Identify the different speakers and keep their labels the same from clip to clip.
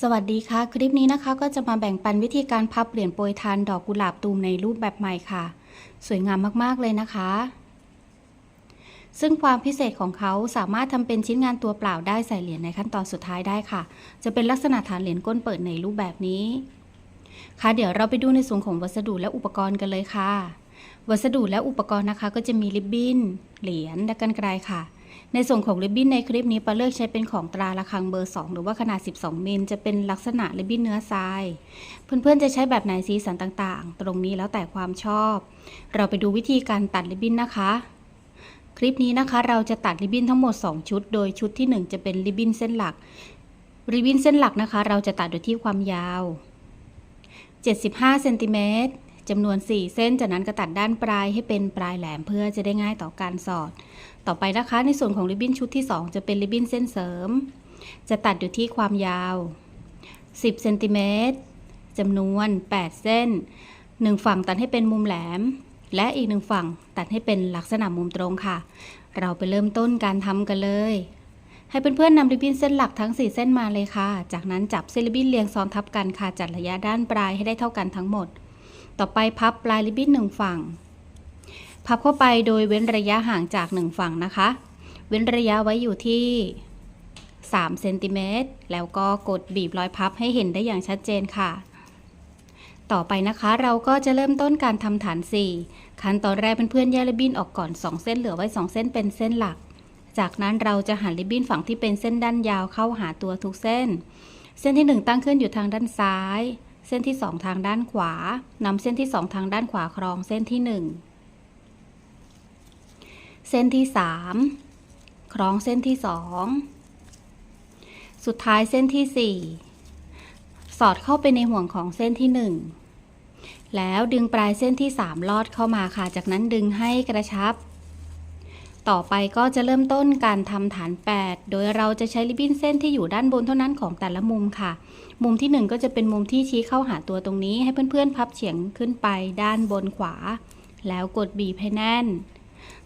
Speaker 1: สวัสดีค่ะ คลิปนี้นะคะก็จะมาแบ่งปันวิธีการพับเหรียญโปรยทานดอกกุหลาบตูมในรูปแบบใหม่ค่ะ สวยงามมากๆเลยนะคะ ซึ่งความพิเศษของเขาสามารถทำเป็นชิ้นงานตัวเปล่าได้ใส่เหรียญในขั้นตอนสุดท้ายได้ค่ะ จะเป็นลักษณะฐานเหรียญก้นเปิดในรูปแบบนี้ ค่ะเดี๋ยวเราไปดูในส่วนของวัสดุและอุปกรณ์กันเลยค่ะ วัสดุและอุปกรณ์นะคะ ก็จะมีริบบิ้นเหรียญและกันไกรค่ะ ในส่วนของริบบิ้นในคลิปนี้ปาเลือกใช้เป็นของตราระฆังเบอร์ 2 หรือว่าขนาด 12 มิลจะเป็นลักษณะริบบิ้นเนื้อทราย เพื่อนๆจะใช้แบบไหนสีสันต่างๆ ตรงนี้แล้วแต่ความชอบ เราไปดูวิธีการตัดริบบิ้นนะคะ คลิปนี้นะคะเราจะตัดริบบิ้นทั้งหมด 2 ชุด โดยชุดที่ 1 จะเป็นริบบิ้นเส้นหลัก ริบบิ้นเส้นหลักนะคะ เราจะตัดโดยที่ความยาว 75เซนติเมตร จำนวน 4 เส้น จากนั้นก็ตัดด้านปลายให้เป็นปลายแหลมเพื่อจะได้ง่ายต่อการสอด ต่อไปนะคะในส่วนของริบบิ้นชุดที่ 2 จะเป็นริบบิ้นเส้นเสริม จะตัดอยู่ที่ความยาว 10เซนติเมตรจำนวน 8 เส้น 1 ฝั่งตัดให้เป็นมุมแหลม และอีกหนึ่งฝั่งตัดให้เป็นลักษณะมุมตรงค่ะ เราไปเริ่มต้นการทำกันเลยให้เพื่อนๆนำริบบิ้นเส้นหลักทั้ง 4 เส้นมาเลยค่ะ จากนั้นจับเส้นริบบิ้นเรียงซ้อนทับกันค่ะ จัดระยะด้านปลายให้ได้เท่ากันทั้งหมด ต่อไปพับปลายริบบิ้นหนึ่งฝั่ง พับเข้าไปโดยเว้นระยะห่างจาก1ฝั่งนะคะ เว้นระยะไว้อยู่ที่3เซนติเมตรแล้วก็กดบีบรอยพับให้เห็นได้อย่างชัดเจนค่ะ ต่อไปนะคะเราก็จะเริ่มต้นการทำฐาน 4 ขั้นตอนแรกเพื่อนๆแยกริบบิ้นออกก่อน 2 เส้นเหลือไว้ 2 เส้นเป็นเส้นหลัก จากนั้นเราจะหันริบบิ้นฝั่งที่เป็นเส้นด้านยาวเข้าหาตัวทุกเส้น เส้นที่ 1 ตั้งขึ้นอยู่ทางด้านซ้าย เส้นที่ 2 ทางด้านขวานำเส้นที่ 2 ทางด้านขวาครองเส้นที่ 1 เส้นที่ 3คล้องเส้นที่ 2 สุดท้ายเส้นที่ 4 สอดเข้าไปในห่วงของเส้นที่ 1 แล้วดึงปลายเส้นที่ 3 ลอดเข้ามาค่ะ จากนั้นดึงให้กระชับ ต่อไปก็จะเริ่มต้นการทำฐาน 8 โดยเราจะใช้ริบบิ้นเส้นที่อยู่ด้านบนเท่านั้นของแต่ละมุมค่ะ มุมที่ 1 ก็จะเป็นมุมที่ชี้เข้าหาตัวตรงนี้ ให้เพื่อนๆ พับเฉียงขึ้นไปด้านบนขวา แล้วกดบีบให้แน่น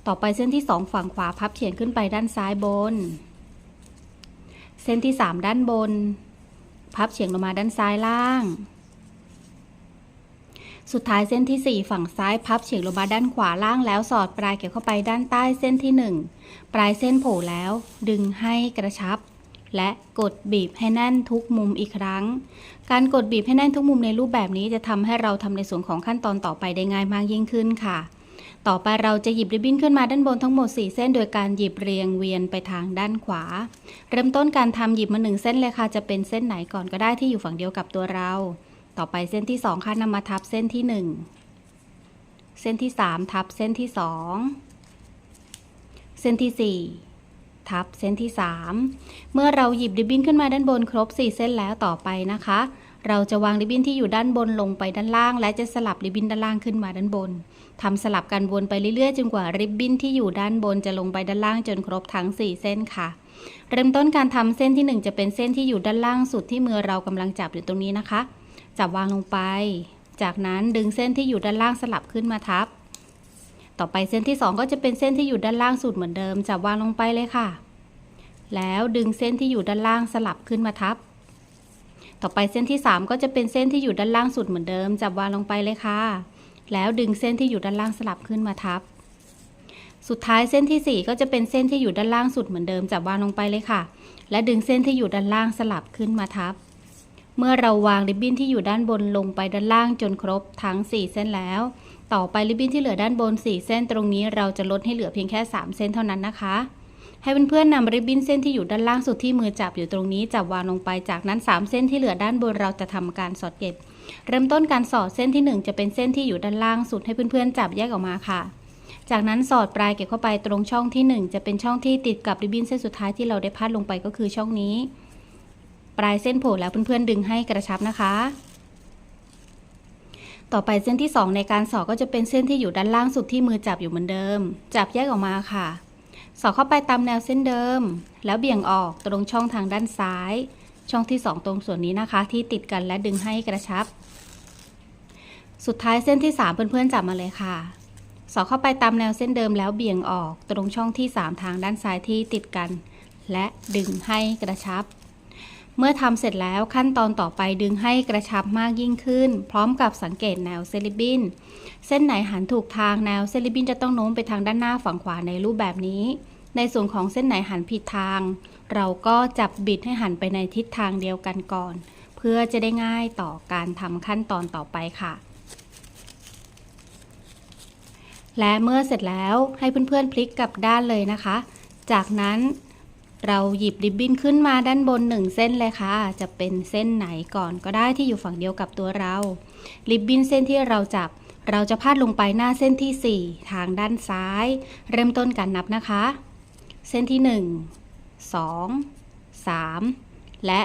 Speaker 1: ต่อไปเส้นที่ 2 ฝั่งขวาพับเฉียงขึ้นไปด้านซ้ายบน เส้นที่ 3 ด้านบน พับเฉียงลงมาด้านซ้ายล่าง สุดท้ายเส้นที่ 4 ฝั่งซ้ายพับเฉียงลงมาด้านขวาล่างแล้วสอดปลายเกี่ยวเข้าไปด้านใต้เส้นที่ 1 ปลายเส้นโผล่แล้ว ดึงให้กระชับ และกดบีบให้แน่นทุกมุมอีกครั้ง การกดบีบให้แน่นทุกมุมในรูปแบบนี้จะทำให้เราทำในส่วนของขั้นตอนต่อไปได้ง่ายมากยิ่งขึ้นค่ะ ต่อไปเราจะหยิบริบบิ้นขึ้นมาด้านบนทั้งหมด 4 เส้น โดยการหยิบเรียงเวียนไปทางด้านขวา เริ่มต้นการทำหยิบมาหนึ่งเส้นเลยค่ะจะเป็นเส้นไหนก่อนก็ได้ที่อยู่ฝั่งเดียวกับตัวเรา ต่อไปเส้นที่2ค่ะนำมาทับเส้นที่1เส้นที่3ทับเส้นที่2เส้นที่4ทับเส้นที่ 3 เมื่อเราหยิบริบบิ้นขึ้นมาด้านบนครบ 4 เส้นแล้วต่อไปนะคะ เราจะวางริบบิ้นที่อยู่ด้านบนลงไปด้านล่าง และจะสลับริบบิ้นด้านล่างขึ้นมาด้านบนทำสลับกันวนไปเรื่อยๆจนกว่าริบบิ้นที่อยู่ด้านบนจะลงไปด้านล่างจนครบทั้ง 4 เส้นค่ะ เริ่มต้นการทำเส้นที่ 1 จะเป็นเส้นที่อยู่ด้านล่างสุดที่มือเรากำลังจับอยู่ตรงนี้นะคะ จับวางลงไป จากนั้นดึงเส้นที่อยู่ด้านล่างสลับขึ้นมาทับ ต่อไปเส้นที่ 2 ก็จะเป็นเส้นที่อยู่ด้านล่างสุดเหมือนเดิม จับวางลงไปเลยค่ะ แล้วดึงเส้นที่อยู่ด้านล่างสลับขึ้นมาทับ ต่อไปเส้นที่ 3 ก็จะเป็นเส้นที่อยู่ด้านล่างสุดเหมือนเดิม จับวางลงไปเลยค่ะ แล้วดึงเส้นที่อยู่ด้านล่างสลับขึ้นมาทับ สุดท้ายเส้นที่ 4 ก็จะเป็นเส้นที่อยู่ด้านล่างสุดเหมือนเดิม จับวางลงไปเลยค่ะ และดึงเส้นที่อยู่ด้านล่างสลับขึ้นมาทับ เมื่อเราวางริบบิ้นที่อยู่ด้านบนลงไปด้านล่างจนครบทั้ง 4 เส้นแล้ว ต่อไปริบบิ้นที่เหลือด้านบน 4 เส้นตรงนี้เราจะลดให้เหลือเพียงแค่ 3 เส้นเท่านั้นนะคะ ให้เพื่อนๆนำริบบิ้นเส้นที่อยู่ด้านล่างสุดที่มือจับอยู่ตรงนี้จับวางลงไปจากนั้น 3 เส้นที่เหลือด้านบนเราจะทำการสอดเก็บ เริ่มต้นการสอดเส้นที่ 1 จะเป็นเส้นที่อยู่ด้านล่างสุดให้เพื่อนๆจับแยกออกมาค่ะ จากนั้นสอดปลายเก็บเข้าไปตรงช่องที่ 1 จะเป็นช่องที่ติดกับริบบิ้นเส้นสุดท้ายที่เราได้พาดลงไปก็คือช่องนี้ ปลายเส้นโผล่แล้วเพื่อนๆดึงให้กระชับนะคะ ต่อไปเส้นที่ 2 ในการสอดก็จะเป็นเส้นที่อยู่ด้านล่างสุดที่มือจับอยู่เหมือนเดิม จับแยกออกมาค่ะ สอดเข้าไปตามแนวเส้นเดิม แล้วเบี่ยงออกตรงช่องทางด้านซ้าย ช่องที่ 2 ตรงส่วนนี้นะคะ ที่ติดกันและดึงให้กระชับ สุดท้ายเส้นที่ 3 เพื่อนๆจับมาเลยค่ะสอดเข้าไปตามแนวเส้นเดิมแล้วเบี่ยงออกตรงช่องที่ 3 ทางด้านซ้ายที่ติดกัน และดึงให้กระชับ เมื่อทำเสร็จแล้วขั้นตอนต่อไปดึงให้กระชับมากยิ่งขึ้น พร้อมกับสังเกตแนวเซลิบิน เส้นไหนหันถูกทางแนวเซลิบินจะต้องโน้มไปทางด้านหน้าฝั่งขวาในรูปแบบนี้ ในส่วนของเส้นไหนหันผิดทาง เราก็จับบิดให้หันไปในทิศทางเดียวกันก่อน เพื่อจะได้ง่ายต่อการทำขั้นตอนต่อไปค่ะ และเมื่อเสร็จแล้วให้เพื่อนๆพลิกกลับด้านเลยนะคะ จากนั้น เราหยิบริบบิ้นขึ้นมาด้านบนหนึ่งเส้นเลยค่ะ จะเป็นเส้นไหนก่อนก็ได้ที่อยู่ฝั่งเดียวกับตัวเรา ริบบิ้นเส้นที่เราจับ เราจะพาดลงไปหน้าเส้นที่ 4 ทางด้านซ้าย เริ่มต้นการนับนะคะ เส้นที่ 1 2 3 และ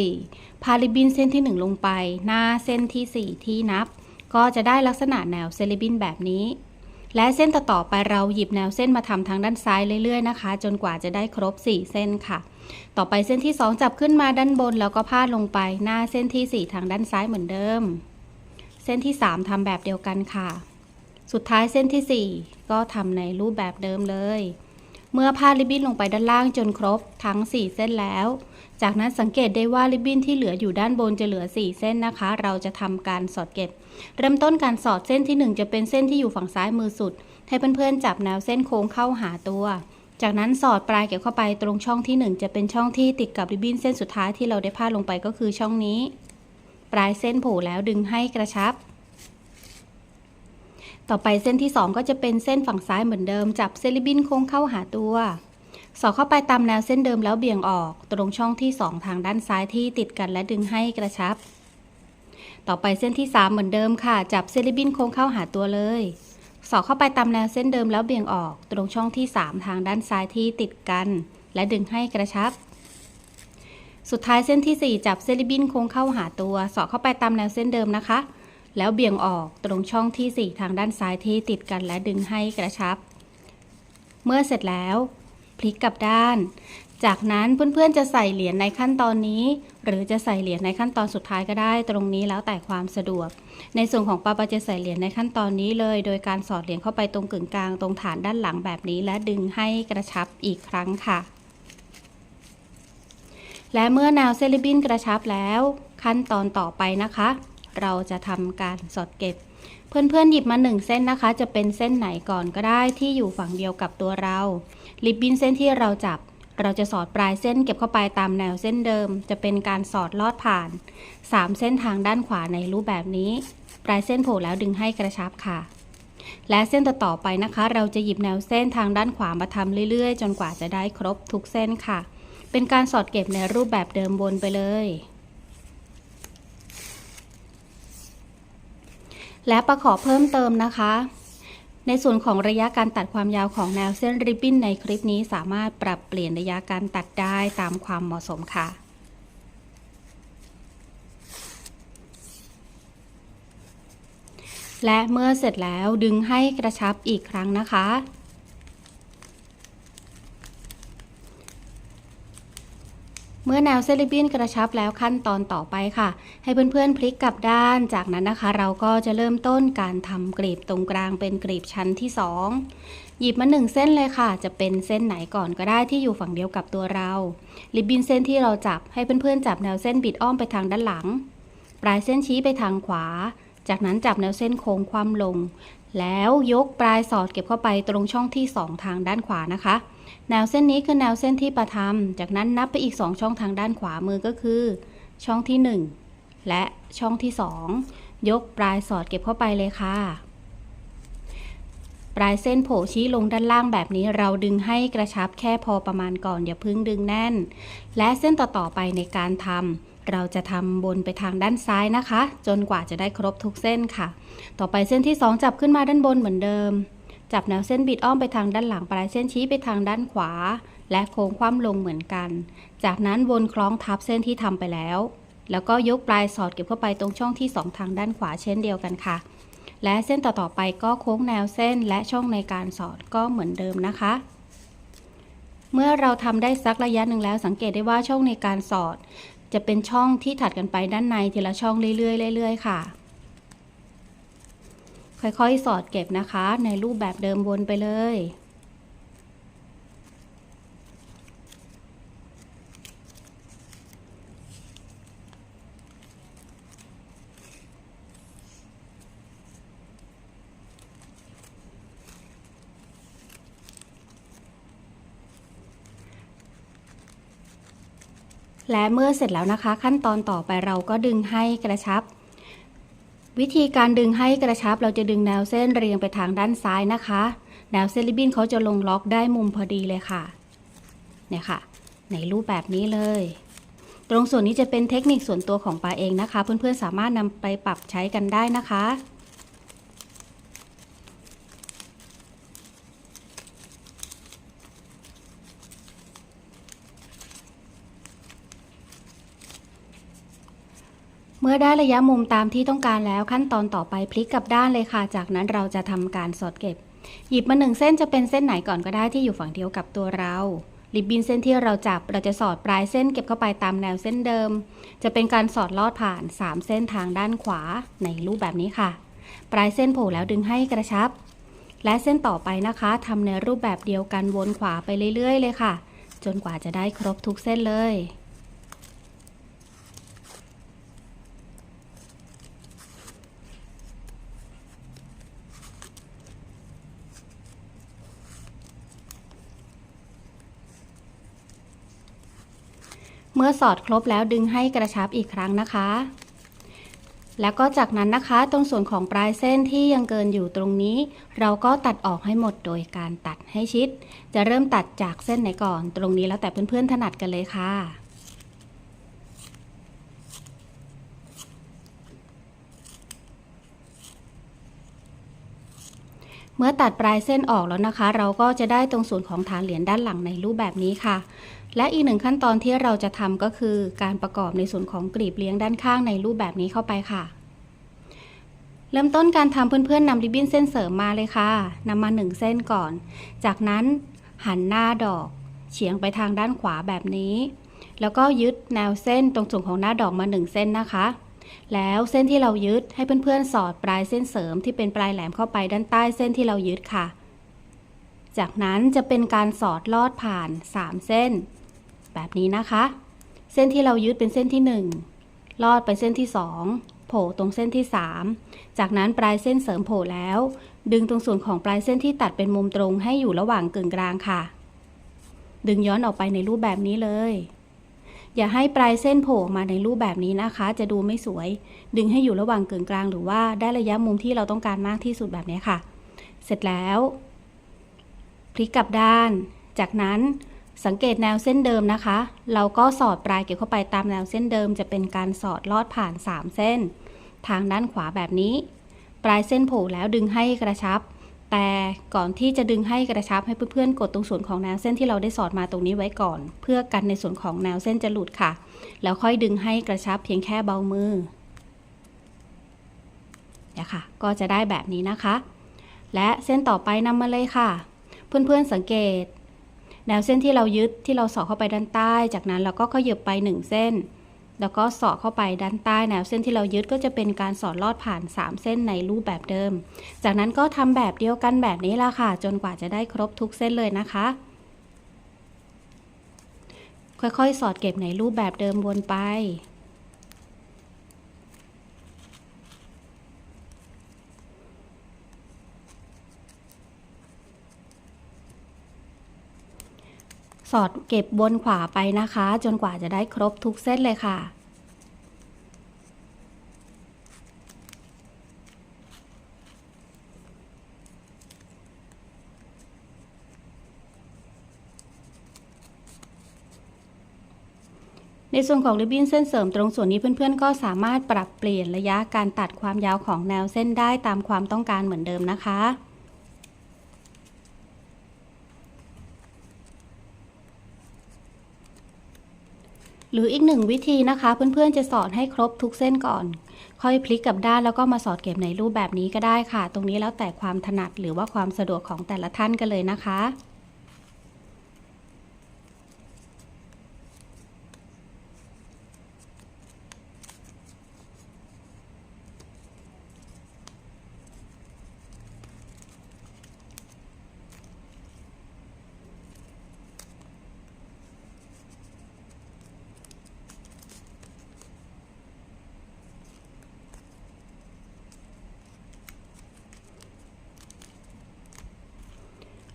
Speaker 1: 4 พาริบบิ้นเส้นที่ 1 ลงไป หน้าเส้นที่ 4 ที่นับ ก็จะได้ลักษณะแนวเซลิบินแบบนี้ และเส้นต่อๆไปเราหยิบแนวเส้นมาทำทางด้านซ้ายเรื่อยๆนะคะ จนกว่าจะได้ครบ 4 เส้นค่ะ ต่อไปเส้นที่ 2 จับขึ้นมาด้านบน แล้วก็พาดลงไปหน้าเส้นที่ 4 ทางด้านซ้ายเหมือนเดิม เส้นที่ 3ทำแบบเดียวกันค่ะ สุดท้ายเส้นที่ 4 ก็ทำในรูปแบบเดิมเลย เมื่อพาดริบบิ้นลงไปด้านล่างจนครบทั้ง 4 เส้นแล้ว จากนั้นสังเกตได้ว่าริบบิ้นที่เหลืออยู่ด้านบนจะเหลือ 4 เส้นนะคะ เราจะทำการสอดเก็บ เริ่มต้นการสอดเส้นที่ 1 จะเป็นเส้นที่อยู่ฝั่งซ้ายมือสุด ให้เพื่อนๆจับแนวเส้นโค้งเข้าหาตัว จากนั้นสอดปลายเก็บเข้าไปตรงช่องที่ 1 จะเป็นช่องที่ติดกับริบบิ้นเส้นสุดท้ายที่เราได้พาดลงไปก็คือช่องนี้ ปลายเส้นโผล่แล้วดึงให้กระชับ ต่อไปเส้นที่ 2 ก็จะเป็นเส้นฝั่งซ้ายเหมือนเดิม จับเซลิบินโค้งเข้าหาตัว สอดเข้าไปตามแนวเส้นเดิมแล้วเบี่ยงออก ตรงช่องที่ 2 ทางด้านซ้ายที่ติดกันและดึงให้กระชับ ต่อไปเส้นที่ 3 เหมือนเดิมค่ะ จับเซลิบินโค้งเข้าหาตัวเลย สอดเข้าไปตามแนวเส้นเดิมแล้วเบี่ยงออก ตรงช่องที่ 3 ทางด้านซ้ายที่ติดกัน และดึงให้กระชับสุดท้ายเส้นที่ 4 จับเซลิบินโค้งเข้าหาตัว สอดเข้าไปตามแนวเส้นเดิมนะคะ แล้วเบี่ยงออกตรงช่องที่ 4 ทางด้านซ้ายที่ติดกันและดึงให้กระชับ เมื่อเสร็จแล้วพลิกกลับด้าน จากนั้นเพื่อนๆจะใส่เหรียญในขั้นตอนนี้ หรือจะใส่เหรียญในขั้นตอนสุดท้ายก็ได้ ตรงนี้แล้วแต่ความสะดวก ในส่วนของปาปาจะใส่เหรียญในขั้นตอนนี้เลย โดยการสอดเหรียญเข้าไปตรงกึ่งกลางตรงฐานด้านหลังแบบนี้ และดึงให้กระชับอีกครั้งค่ะ และเมื่อแนวเซลิบินกระชับแล้ว ขั้นตอนต่อไปนะคะ เราจะทำการสอดเก็บ เพื่อนๆหยิบมาหนึ่งเส้นนะคะ จะเป็นเส้นไหนก่อนก็ได้ที่อยู่ฝั่งเดียวกับตัวเราริบบิ้นเส้นที่เราจับ เราจะสอดปลายเส้นเก็บเข้าไปตามแนวเส้นเดิม จะเป็นการสอดลอดผ่าน 3 เส้นทางด้านขวาในรูปแบบนี้ ปลายเส้นโผล่แล้วดึงให้กระชับค่ะและเส้นต่อๆไปนะคะ เราจะหยิบแนวเส้นทางด้านขวามาทำเรื่อยๆ จนกว่าจะได้ครบทุกเส้นค่ะ เป็นการสอดเก็บในรูปแบบเดิมวนไปเลย และประขอเพิ่มเติมนะคะ ในส่วนของระยะการตัดความยาวของแนวเส้นริบบิ้นในคลิปนี้สามารถปรับเปลี่ยนระยะการตัดได้ตามความเหมาะสมค่ะและเมื่อเสร็จแล้วดึงให้กระชับอีกครั้งนะคะ เมื่อแนวเซลิบบิ้นกระชับแล้วขั้นตอนต่อไปค่ะ ให้เพื่อนๆพลิกกลับด้าน จากนั้นนะคะ เราก็จะเริ่มต้นการทำกรีบตรงกลางเป็นกรีบชั้นที่ 2 หยิบมาหนึ่งเส้นเลยค่ะ จะเป็นเส้นไหนก่อนก็ได้ที่อยู่ฝั่งเดียวกับตัวเรา ริบบิ้นเส้นที่เราจับให้เพื่อนๆจับแนวเส้นบิดอ้อมไปทางด้านหลัง ปลายเส้นชี้ไปทางขวา จากนั้นจับแนวเส้นโค้งคว่ำลง แล้วยกปลายสอดเก็บเข้าไปตรงช่องที่ 2 ทางด้านขวานะคะ แนวเส้นนี้คือแนวเส้นที่ประทำจากนั้นนับไปอีก 2 ช่องทางด้านขวามือก็คือ ช่องที่ 1 และช่องที่ 2 ยกปลายสอดเก็บเข้าไปเลยค่ะ ปลายเส้นโผล่ชี้ลงด้านล่างแบบนี้เราดึงให้กระชับแค่พอประมาณก่อนอย่าพึ่งดึงแน่น และเส้นต่อๆไปในการทำเราจะทำบนไปทางด้านซ้ายนะคะ จนกว่าจะได้ครบทุกเส้นค่ะ ต่อไปเส้นที่ 2 จับขึ้นมาด้านบนเหมือนเดิม จับแนวเส้นบิดอ้อมไปทางด้านหลังปลายเส้นชี้ไปทางด้านขวา และโค้งคว่ำลงเหมือนกัน จากนั้นวนคล้องทับเส้นที่ทำไปแล้ว แล้วก็ยกปลายสอดเก็บเข้าไปตรงช่องที่ 2 ทางด้านขวาเช่นเดียวกันค่ะ และเส้นต่อๆไปก็โค้งแนวเส้นและช่องในการสอดก็เหมือนเดิมนะคะ เมื่อเราทำได้สักระยะหนึ่งแล้วสังเกตได้ว่าช่องในการสอด จะเป็นช่องที่ถัดกันไปด้านในทีละช่องเรื่อยๆเรื่อยๆค่ะ ค่อยๆ สอดเก็บนะคะ ในรูปแบบเดิมวนไปเลย และเมื่อเสร็จแล้วนะคะ ขั้นตอนต่อไปเราก็ดึงให้กระชับ วิธีการดึงให้กระชับเราจะดึงแนวเส้นเรียงไปทางด้านซ้ายนะคะ แนวเส้นริบบิ้นเขาจะลงล็อกได้มุมพอดีเลยค่ะเนี่ยค่ะ ในรูปแบบนี้เลย ตรงส่วนนี้จะเป็นเทคนิคส่วนตัวของปาเองนะคะ เพื่อนๆสามารถนำไปปรับใช้กันได้นะคะ เมื่อได้ระยะมุมตามที่ต้องการแล้วขั้นตอนต่อไปพลิกกลับด้านเลยค่ะ จากนั้นเราจะทำการสอดเก็บ หยิบมาหนึ่งเส้นจะเป็นเส้นไหนก่อนก็ได้ที่อยู่ฝั่งเดียวกับตัวเราริบบิ้นเส้นที่เราจับเราจะสอดปลายเส้นเก็บเข้าไปตามแนวเส้นเดิม จะเป็นการสอดลอดผ่าน 3 เส้นทางด้านขวาในรูปแบบนี้ค่ะ ปลายเส้นโผล่แล้วดึงให้กระชับ และเส้นต่อไปนะคะทำในรูปแบบเดียวกันวนขวาไปเรื่อยๆ เลยค่ะ จนกว่าจะได้ครบทุกเส้นเลย มื่อสอดครบแล้วดึงให้กระชับอีกครั้งนะคะ แล้วก็จากนั้นนะคะ ตรงส่วนของปลายเส้นที่ยังเกินอยู่ตรงนี้ เราก็ตัดออกให้หมดโดยการตัดให้ชิด จะเริ่มตัดจากเส้นไหนก่อน ตรงนี้แล้วแต่เพื่อนๆถนัดกันเลยค่ะเมื่อตัดปลายเส้นออกแล้วนะคะ เราก็จะได้ตรงส่วนของฐานเหรียญด้านหลังในรูปแบบนี้ค่ะ และอีกหนึ่งขั้นตอนที่เราจะทำก็คือการประกอบในส่วนของกรีบเลี้ยงด้านข้างในรูปแบบนี้เข้าไปค่ะ เริ่มต้นการทำเพื่อนๆนำริบบิ้นเส้นเสริมมาเลยค่ะนำมาหนึ่งเส้นก่อน จากนั้นหันหน้าดอกเฉียงไปทางด้านขวาแบบนี้ แล้วก็ยึดแนวเส้นตรงส่วนของหน้าดอกมาหนึ่งเส้นนะคะ แล้วเส้นที่เรายึดให้เพื่อนๆสอดปลายเส้นเสริมที่เป็นปลายแหลมเข้าไปด้านใต้เส้นที่เรายึดค่ะ จากนั้นจะเป็นการสอดลอดผ่าน 3 เส้น แบบนี้นะคะ เส้นที่เรายึดเป็นเส้นที่ 1 ลอดไปเส้นที่ 2 โผล่ตรงเส้นที่ 3 จากนั้นปลายเส้นเสริมโผล่แล้ว ดึงตรงส่วนของปลายเส้นที่ตัดเป็นมุมตรงให้อยู่ระหว่างกึ่งกลางค่ะ ดึงย้อนออกไปในรูปแบบนี้เลย อย่าให้ปลายเส้นโผล่มาในรูปแบบนี้นะคะ จะดูไม่สวย ดึงให้อยู่ระหว่างกึ่งกลาง หรือว่าได้ระยะมุมที่เราต้องการมากที่สุดแบบนี้ค่ะ เสร็จแล้วพลิกกลับด้าน จากนั้น สังเกตแนวเส้นเดิมนะคะ เราก็สอดปลายเก็บเข้าไปตามแนวเส้นเดิม จะเป็นการสอดลอดผ่าน 3 เส้น ทางด้านขวาแบบนี้ ปลายเส้นโผล่แล้วดึงให้กระชับ แต่ก่อนที่จะดึงให้กระชับให้เพื่อนๆ กดตรงส่วนของแนวเส้นที่เราได้สอดมาตรงนี้ไว้ก่อน เพื่อกันในส่วนของแนวเส้นจะหลุดค่ะ แล้วค่อยดึงให้กระชับเพียงแค่เบามือเนี่ยค่ะ ก็จะได้แบบนี้นะคะ และเส้นต่อไปนำมาเลยค่ะ เพื่อนๆสังเกต แนวเส้นที่เรายึดที่เราสอดเข้าไปด้านใต้ จากนั้นเราก็ขยับไป 1 เส้น แล้วก็สอดเข้าไปด้านใต้ แนวเส้นที่เรายึดก็จะเป็นการสอดลอดผ่าน 3 เส้นในรูปแบบเดิม จากนั้นก็ทำแบบเดียวกันแบบนี้ละค่ะ จนกว่าจะได้ครบทุกเส้นเลยนะคะ ค่อยๆ สอดเก็บในรูปแบบเดิมวนไป สอดเก็บบนขวาไปนะคะ จนกว่าจะได้ครบทุกเส้นเลยค่ะ ในส่วนของริบบิ้นเส้นเสริมตรงส่วนนี้เพื่อนๆ ก็สามารถปรับเปลี่ยนระยะการตัดความยาวของแนวเส้นได้ตามความต้องการเหมือนเดิมนะคะ หรืออีกหนึ่งวิธีนะคะ เพื่อนๆจะสอดให้ครบทุกเส้นก่อน ค่อยพลิกกับด้านแล้วก็มาสอดเก็บในรูปแบบนี้ก็ได้ค่ะ ตรงนี้แล้วแต่ความถนัดหรือว่าความสะดวกของแต่ละท่านกันเลยนะคะ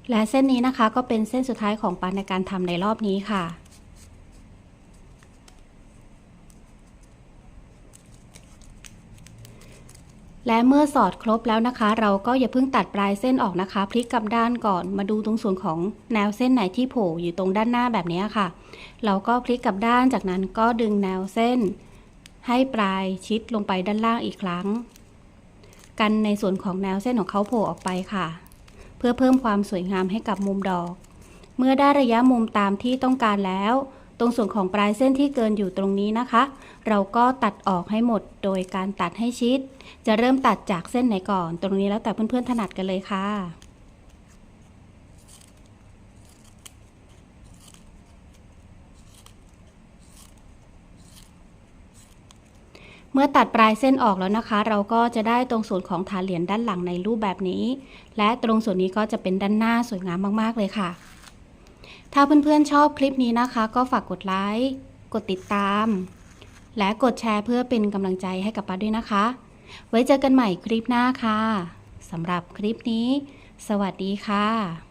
Speaker 1: และเส้นนี้นะคะก็เป็นเส้นสุดท้ายของปันในการทำในรอบนี้ค่ะ และเมื่อสอดครบแล้วนะคะ เราก็อย่าเพิ่งตัดปลายเส้นออกนะคะ พลิกกลับด้านก่อนมาดูตรงส่วนของแนวเส้นไหนที่โผล่อยู่ตรงด้านหน้าแบบนี้ค่ะ เราก็พลิกกลับด้านจากนั้นก็ดึงแนวเส้น ให้ปลายชิดลงไปด้านล่างอีกครั้ง กันในส่วนของแนวเส้นของเขาโผล่ออกไปค่ะ เพื่อเพิ่มความสวยงามให้กับมุมดอก เมื่อได้ระยะมุมตามที่ต้องการแล้ว ตรงส่วนของปลายเส้นที่เกินอยู่ตรงนี้นะคะ เราก็ตัดออกให้หมดโดยการตัดให้ชิด จะเริ่มตัดจากเส้นไหนก่อน ตรงนี้แล้วแต่เพื่อนๆถนัดกันเลยค่ะ มื่อตัดปลายเส้นออกแล้วนะคะ เราก็จะได้ตรงส่วนของฐานเหรียญด้านหลังในรูปแบบนี้ และตรงส่วนนี้ก็จะเป็นด้านหน้าสวยงามมากๆเลยค่ะ ถ้าเพื่อนๆชอบคลิปนี้นะคะ ก็ฝากกดไลค์กดติดตาม และกดแชร์เพื่อเป็นกำลังใจให้กับป้าด้วยนะคะ ไว้เจอกันใหม่คลิปหน้าค่ะสำหรับคลิปนี้ สวัสดีค่ะ